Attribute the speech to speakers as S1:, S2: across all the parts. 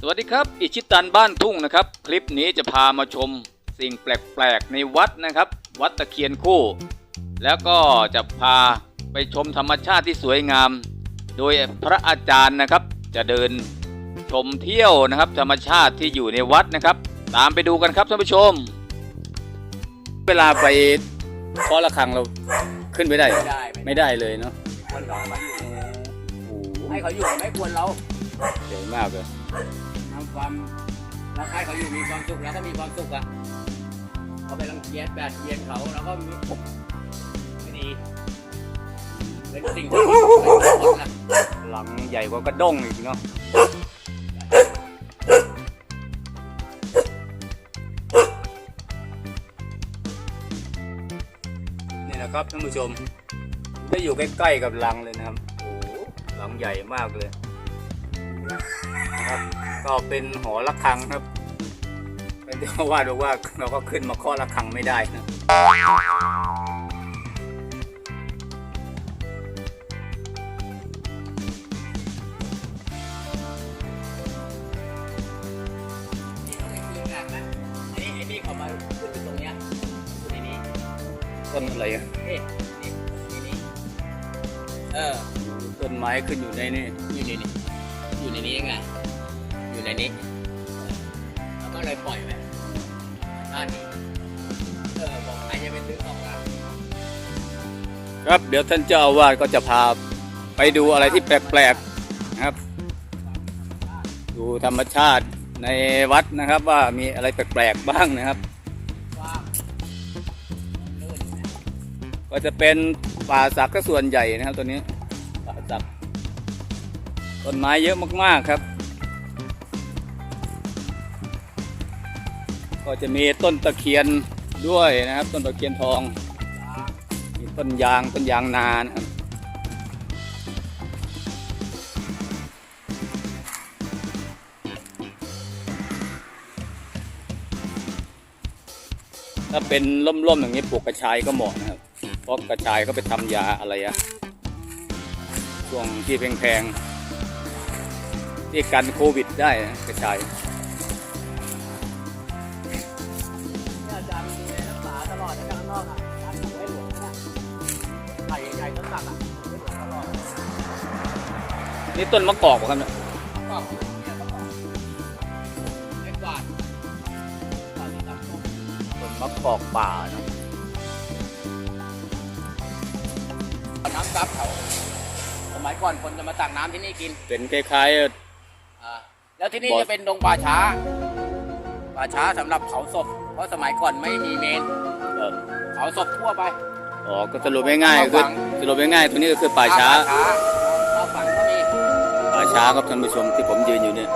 S1: สวัสดีครับ อิชิตันบ้านทุ่งนะครับ คลิปนี้จะพามาชมสิ่งแปลกๆในวัดนะครับ วัดตะเคียนคู่ แล้วก็จะพาไปชมธรรมชาติที่สวยงาม โดยพระอาจารย์นะครับ จะเดินชมเที่ยวนะครับ ธรรมชาติที่อยู่ในวัดนะครับ ตามไปดูกันครับท่านผู้ชม เวลาไปเคาะระฆังเราขึ้นไปได้เหรอ
S2: ไม่ได้
S1: ไม่ได้เลยเนาะ
S2: ควรเรามาอยู่
S1: โอ้โห
S2: ให้เขาอยู่ไม่ควรเรา
S1: เจ๋งมากเลย
S2: ทำความรักให้เขาอยู่มีความสุขแล้วก็มีความสุขอะเขาไปรังเกียจแบบเกียนเขาแล้วก็มีไม่ดีเป็นสิ่งที่ไม่ควรนะ
S1: หลังใหญ่กว่ากระด้งอีกเนาะนี่นะครับท่านผู้ชมได้อยู่ใกล้ๆกับรังเลยนะครับโอ้โหรังใหญ่มากเลยนะ ครับก็เป็นหอระฆังครับเป็นเจ้าอาวาดบอกว่าเราก็ขึ้นมาเคาะระฆังไม่ได้นะ
S2: นี่เขาไม่คืนกันนะไอ้นี่ไอ้นี่เขามาขึ้นอยู่ตรงเนี้ยอยู่ในนี้
S1: ต้นอะไรอะ
S2: นี่นี่นี่นี่เออ
S1: ต้นไม้ขึ้นอยู่ในนี่
S2: อยู่ในนี้อยู่ในนี้ไง อยู่ในนี้แล้วก็เลยปล่อยไว้ด้านนี้เออบอกใครจะไปซื้อของอะ
S1: ครับเดี๋ยวท่านเจ้าอาวาสก็จะพาไปดูอะไรที่แปลกๆนะครับ ดูธรรมชาติในวัดนะครับว่ามีอะไรแปลกๆบ้างนะครับ
S2: ว่าลื่นนะ
S1: ก็จะเป็นป่าสักก็ส่วนใหญ่นะครับตัวนี้ป่าสักต้นไม้เยอะมากๆครับ ก็จะมีต้นตะเคียนด้วยนะครับ ต้นตะเคียนทอง มีต้นยางต้นยางนานะครับถ้าเป็นร่มๆอย่างนี้ปลูกกระชายก็เหมาะนะครับ เพราะกระชายก็ไปทำยาอะไรอะช่วงที่แพงๆที่กันโควิดได้นะกระชาย
S2: นะข้างนอกอะอาจารย์ไม่หลวงนะไข่ใหญ่ต้นสักอะไม่หลวงตลอด
S1: นี่ต้นมะกอกเหรอครับเนี่ย
S2: ก็เนี่ยก็ไอ้กวาดกวาดที่ตัดต้น
S1: ต้นมะกอกป่าเนอะ
S2: น้ำซับเขาสมัยก่อนคนจะมาตักน้ำที่นี่กิน
S1: เป็นคล้าย
S2: อ่าแล้วที่นี่
S1: บ่อ
S2: จะเป็นดงป่าช้า ป่าช้าสำหรับเผาศพ เพราะสมัยก่อนไม่มีเมน
S1: ๆเอ่อ
S2: เผาศพทั่วไป
S1: อ๋อก็สรุปง่ายๆคือสรุปง่ายๆตัวนี้ก็คือป่าช้า
S2: ป่าช้าเอาฝังก็มี
S1: ป่าช้าครับท่านผู้ชมที่ผมยืนอยู่เนี่ย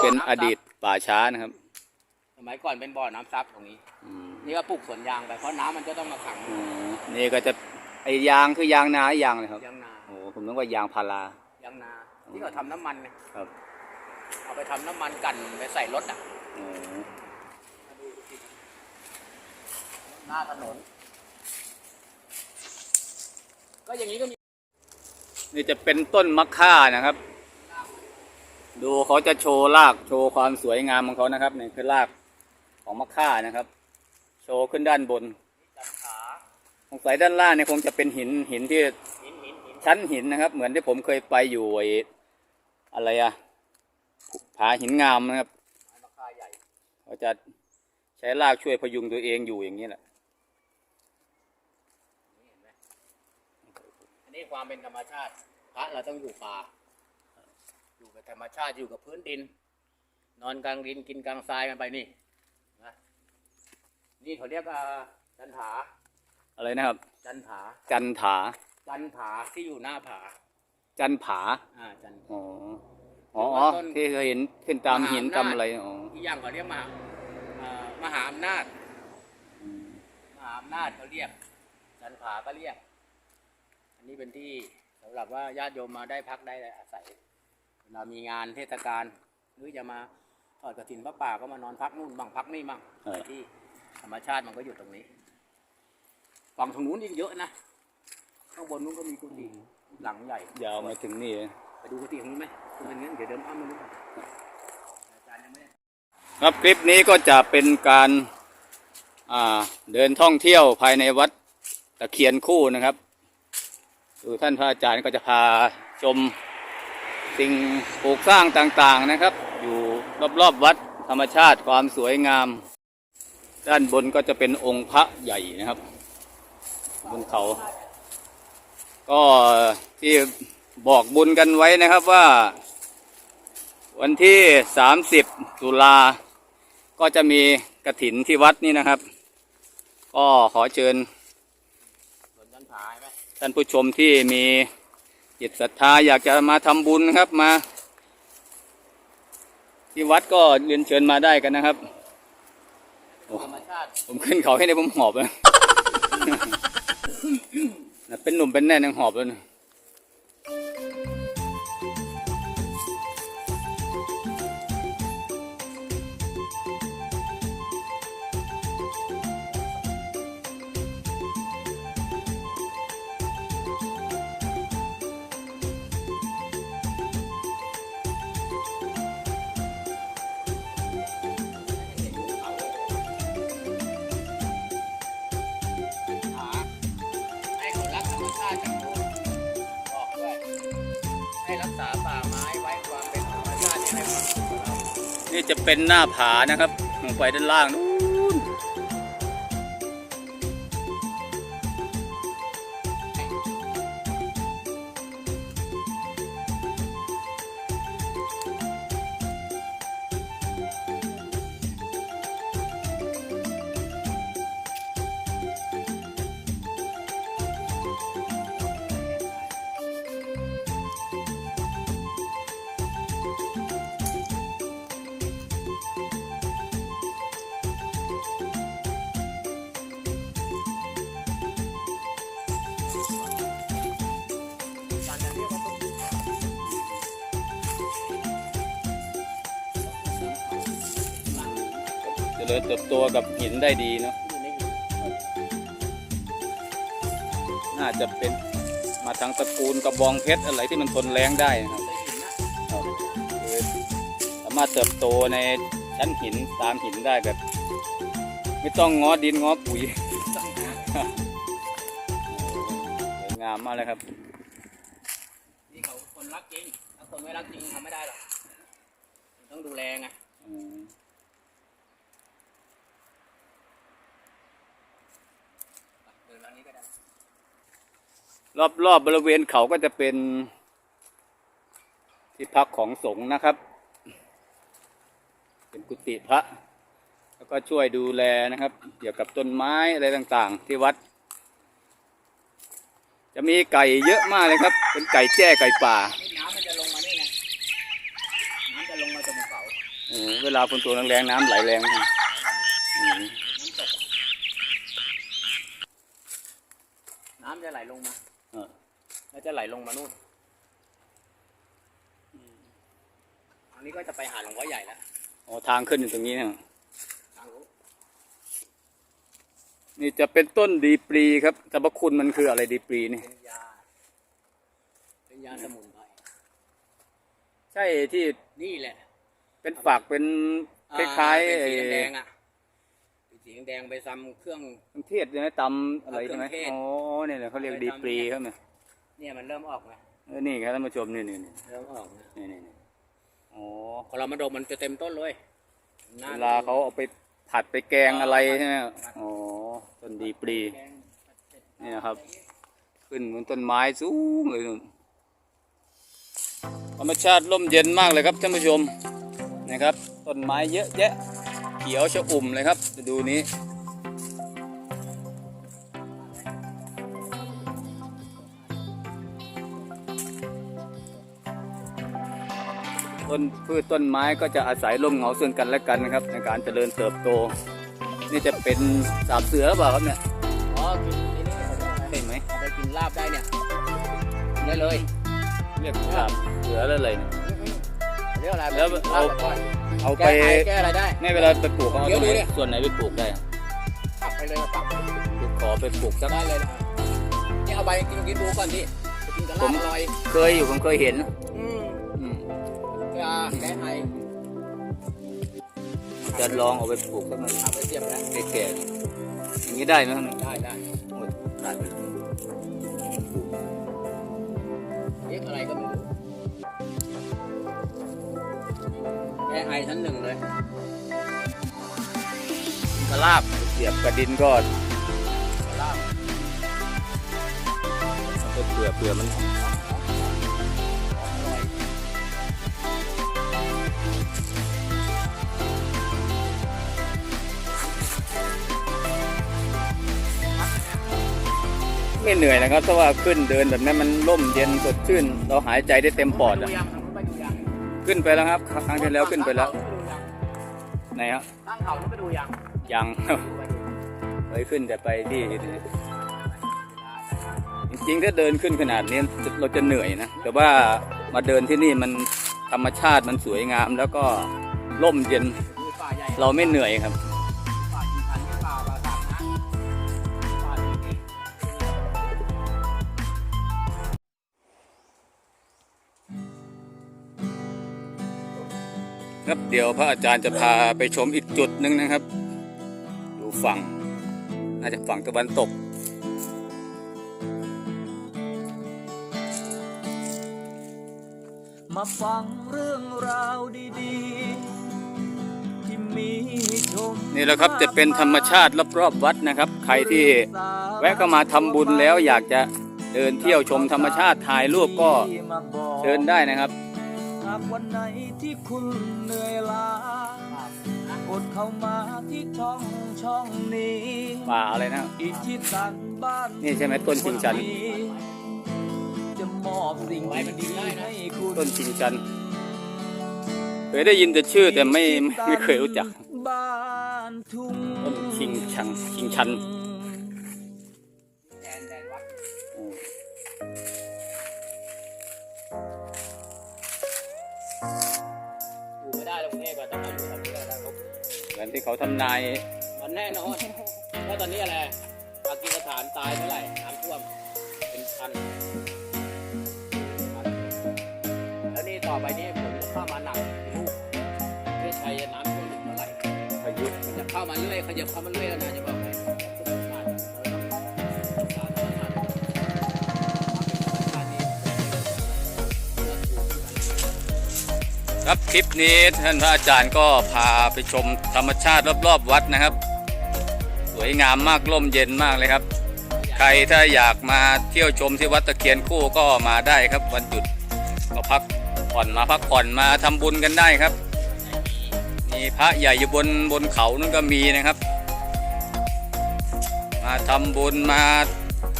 S1: เป็นอดีตป่าช้านะครับ
S2: สมัยก่อนเป็นบ่อน้ำซับตรงนี้
S1: อืม
S2: นี่ก็ปลูกสวนยางไปเพราะน้ำมันจะต้องมาขัง
S1: อืมนี่ก็จะไอยางคือยางนายางเลยครับ
S2: ยางนา
S1: โอ้ผมนึกว่ายางพารา
S2: ยางนาที่เขาทำน้ำมันไง
S1: ครับ
S2: เอาไปทำน้ำมันกันไปใส่รถอะ
S1: โอ้
S2: หน้าถนน ก็อย่างนี้ก็มี
S1: นี่จะเป็นต้นมะค่านะครับ ดูเขาจะโชว์รากโชว์ความสวยงามของเขานะครับนี่คือรากของมะค่านะครับ โชว์ขึ้นด้านบน
S2: จันขา
S1: สงสัยด้านล่างเนี่ยคงจะเป็นหินหินที่
S2: หินหินหิน
S1: ชั้นหินนะครับ เหมือนที่ผมเคยไปอยู่ไอ้อะไรอะผาหินงามนะครับ
S2: ไม้มะค่าใหญ่
S1: เขาจะใช้รากช่วยพยุงตัวเองอยู่อย่างนี้แหละ
S2: นี่เห็นไหมอั นนี้ความเป็นธรรมชาติ พระเราต้องอยู่ป่า อยู่กับธรรมชาติอยู่กับพื้นดิน นอนกลางดินกินกลางทรายกันไปนี่นะนี่เขาเรียกอ่าจันถา
S1: อะไรนะครับ
S2: จันถา
S1: จันถา
S2: จันถาที่อยู่หน้าผา
S1: จันผา
S2: อ่าจัน
S1: อ๋ออ๋ออ๋อที่เคยเห็นขึ้นตามหินตามอะไรอ๋อ
S2: ที่ย่างเขาเรียกมหาอ่ามหาอำนาจมหาอำนาจเขาเรียกจันผาก็เรียกอั นนี้เป็นที่สำหรับว่าญาติโยมมาได้พักได้อาศัยเวลามีงานเทศกาลหรือจะมาทอดกระถินพระป่าก็มานอนพักนู่นบ้างพักนี่บ้างที่ธรรมชาติมันก็อยู่ตรงนี้ฝั่งทางนู้นยิ่งเยอะนะข้างบนนู้นก็มีกุฏิหลังใหญ่
S1: ยาวมาถึงนี่
S2: ไปดูกุฏิทางนู้นไหม
S1: ค
S2: เป็นงั้นเดี๋ยวเดิมอ้ามาดูก่อนอาจารย์ยังไม่ได้
S1: ครับคลิปนี้ก็จะเป็นการอ่าเดินท่องเที่ยวภายในวัดตะเคียนคู่นะครับ ดูท่านพระอาจารย์ก็จะพาชมสิ่งปลูกสร้างต่างๆนะครับ อยู่รอบๆวัดธรรมชาติความสวยงาม ด้านบนก็จะเป็นองค์พระใหญ่นะครับ บนเขา ก็ที่บอกบุญกันไว้นะครับว่า วันที่ 30 ตุลา ก็จะมีกระถินที่วัดนี่นะครับ ก็ขอเชิญ ท่านผู้ชมที่มีจิตศรัทธาอยากจะมาทำบุญนะครับมา ที่วัดก็เรียนเชิญมาได้กันนะครับผมขึ้นเขาให้ได้ผมหอบเลยเป็นหนุ่มเป็นแน่นยังหอบเลยนะ
S2: นี่
S1: จะเป็นหน้าผานะครับลงไปด้านล่างนู้
S2: ริ
S1: ญเติบโตกับหินได้ดีเนาะ
S2: น่า
S1: จะเป็นมาทางตระกูลกระบองเพชรอะไรที่มันทนแรงได้นะครับสามารถเติบโตในชั้นหินตามหินได้แบบ ไม่ต้องง้อดินง้อปุ๋ยสวยงามมากเลยครับ
S2: นี่เขาคนรักจริงถ้าคนไม่รักจริงทำไม่ได้หรอกต้องดูแลไง เดินทางนี้ก็ได้
S1: รอบๆบบริเวณเขาก็จะเป็น ที่พักของสงฆ์นะครับ เป็นกุฏิพระ แล้วก็ช่วยดูแลนะครับ เกี่ยวกับต้นไม้อะไรต่างๆ ที่วัด จะมีไก่เยอะมากเลยครับ เป็นไก่แจ้ไก่ป่า
S2: น้ำมันจะลงมานี่ไงน้ำจะลงมาจากภูเขา
S1: เวลาฝนตกแรงๆน้ำไหลแรง
S2: น้ำตกน้ำจะไหลลงมา จะไหลลงมานู่นอันนี้ก็จะไปหาหลวงพ่อใหญ่แล้ว
S1: อ๋อทางขึ้นอยู่ตรงนี้นะ
S2: ทางนู้น
S1: นี่จะเป็นต้นดีปรีครับสรรพคุณมันคืออะไรดีปรีนี่
S2: เป็นยา เป็นยาสมุนไพร
S1: ใช่ที่
S2: นี่แหละ
S1: เป็นฝักเป็นคล้ายๆ
S2: เป็น
S1: ไอ้
S2: สีแดงๆอะเป็นสีแดงๆไปซ้ำเครื่อง
S1: เครื่องเทศใช่ไหมตำอะไรใช่ไหม
S2: เครื่องเทศ
S1: อ๋อเนี่ยแหละเขาเรียกดีปรีครับเนี่ย
S2: เนี่ยมันเริ่มออกไง
S1: เออนี่ครับท่านผู้ชมนี่นี่นี่
S2: เริ่มออกนะ
S1: นี่นี่นี่อ๋อ
S2: พอเรามาดมมันจะเต็มต้นเลยน่
S1: เวลาเขาเอาไปผัดไปแกงอะไรใช่ไหมอ๋อต้นดีปรี
S2: แกง
S1: นี่นะครับ ขึ้นบนต้นไม้สูงเลยนู่นธรรมชาติร่มเย็นมากเลยครับท่านผู้ชมนะครับต้นไม้เยอะแยะเขียวชอุ่มเลยครับจะดูนี้ ต้นพืชต้นไม้ก็จะอาศัยร่มเงาซึ่งกันและกันนะครับ ในการเจริญเติบโต นี่จะเป็นสาบเสือหรือเปล่าครับเนี่ย
S2: อ๋อกินไอ้นี่เขาเรียกอะไร
S1: ใช่ไหม
S2: เอาไปกินลาบได้เนี่ยได้เลย
S1: เรียกสาบเสือแล้วอะไรเนี่ย
S2: เรียกอะไร
S1: แล้วเอา
S2: ลบก่อน
S1: เอา
S2: แก้
S1: ไป
S2: ไอแก้อะไรได้
S1: ในเวลาไปปลูกเขาเอา
S2: เดี๋
S1: ต
S2: ย
S1: ร
S2: ว
S1: งไหน
S2: ดูดิ
S1: ส่วนไหนไปปลูกได้อะ
S2: ปักไปเลยปัก
S1: ขอไปปลูกสัก
S2: ได้เลยนะนี่เอาไปกินกินดูก่อนดิไปกินกับลาบอร่อย
S1: เคยอยู่ผมเคยเห็น
S2: อืม
S1: อืม
S2: ยาแก้ไอ
S1: จะลองเอาไปปลูกสักหน่อย
S2: เอาไปเสียบแล้ว
S1: แก่ๆอย่างนี้ได้ไหมครับ
S2: ได้ได้
S1: หมดได้ไป
S2: เรียกอะไรก็ไม่รู้แก้ไอชั้นหนึ่งเลยกระลาบ
S1: เสียบกระดินก็
S2: กระลาบ
S1: เผื่อเผื่อมัน ไม่เหนื่อยนะครับเพราะว่าขึ้นเดินแบบนั้นมันร่มเย็นสดชื่น เราหายใจได้เต็มปอด
S2: ดู
S1: อะขึ้นไปแล้วครับ ครั้งที่แล้วขึ้นไปแล้วไหนครับ
S2: ตั้งเขาต้องไปดูยัง
S1: ยัง
S2: ไปดู
S1: เคยขึ้นแต่ไปที่จริงๆถ้าเดินขึ้นขนาดนี้เราจะเหนื่อยนะแต่ว่ามาเดินที่นี่มันธรรมชาติมันสวยงาม แล้วก็ร่มเย็นเราไม่เหนื่อยครับ ครับเดี๋ยวพระอาจารย์จะพาไปชมอีกจุดหนึ่งนะครับ ดูฝั่งน่าจะฝั่งตะวันตก
S3: มาฟังเรื่องราวดีๆที่มีให้ชม
S1: นี่แหละครับจะเป็นธรรมชาติรอบๆวัดนะครับ ใครที่แวะเข้ามาทำบุญแล้วอยากจะเดินเที่ยวชมธรรมชาติถ่ายรูปก็เชิญได้นะครับ
S3: หากวันไหนที่คุณเหนื่อยล้ากดเข้ามาที่ช่องช่องนี้
S1: ป่าอะไรนะ
S3: อิชิตันบ้าน
S1: นี่ใช่ไหมต้นชิงชัน
S3: จะมอบสิ่งดีๆให้คุณ
S1: ต้นชิงชันเคยได้ยินแต่ชื่อแต่ไม่ไม่ไม่เคยรู้จัก
S3: บ้านทุ่ง
S1: ต้นชิงชังชิงชัน
S2: แดน ที่
S1: เขาทำนาย
S2: มันแน่นอนเพราะตอนนี้อะไรปากีสถานตายเท่าไหร่น้ำท่วมเป็นพันแล้วนี่ต่อไปนี่ฝนจะเข้ามาหนักลูกประเทศไทยจะน้ำท่วมถึงเท่าไหร่
S1: พายุ
S2: มันจะเข้ามาเรื่อยขยับเข้ามาเรื่อยแล้วนะจะบอกให้
S1: ครับคลิปนี้ท่านพระอาจารย์ก็พาไปชมธรรมชาติรอบๆวัดนะครับ สวยงามมากร่มเย็นมากเลยครับ ใครถ้าอยากมาเที่ยวชมที่วัดตะเคียนคู่ก็มาได้ครับ วันหยุดก็พักผ่อนมาพักผ่อนมาทำบุญกันได้ครับมีพระใหญ่อยู่บนบนเขานั่นก็มีนะครับ มาทำบุญมา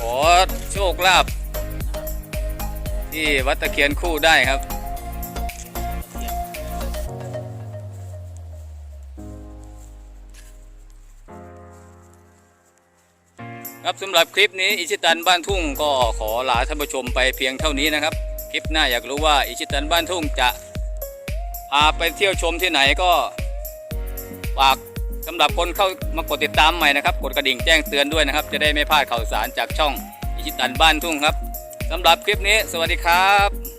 S1: ขอโชคลาภที่วัดตะเคียนคู่ได้ครับ ครับสำหรับคลิปนี้อิชิตันบ้านทุ่งก็ขอลาท่านผู้ชมไปเพียงเท่านี้นะครับ คลิปหน้าอยากรู้ว่าอิชิตันบ้านทุ่งจะพาไปเที่ยวชมที่ไหนก็ฝากสำหรับคนเข้ามากดติดตามใหม่นะครับ กดกระดิ่งแจ้งเตือนด้วยนะครับ จะได้ไม่พลาดข่าวสารจากช่องอิชิตันบ้านทุ่งครับสำหรับคลิปนี้ สวัสดีครับ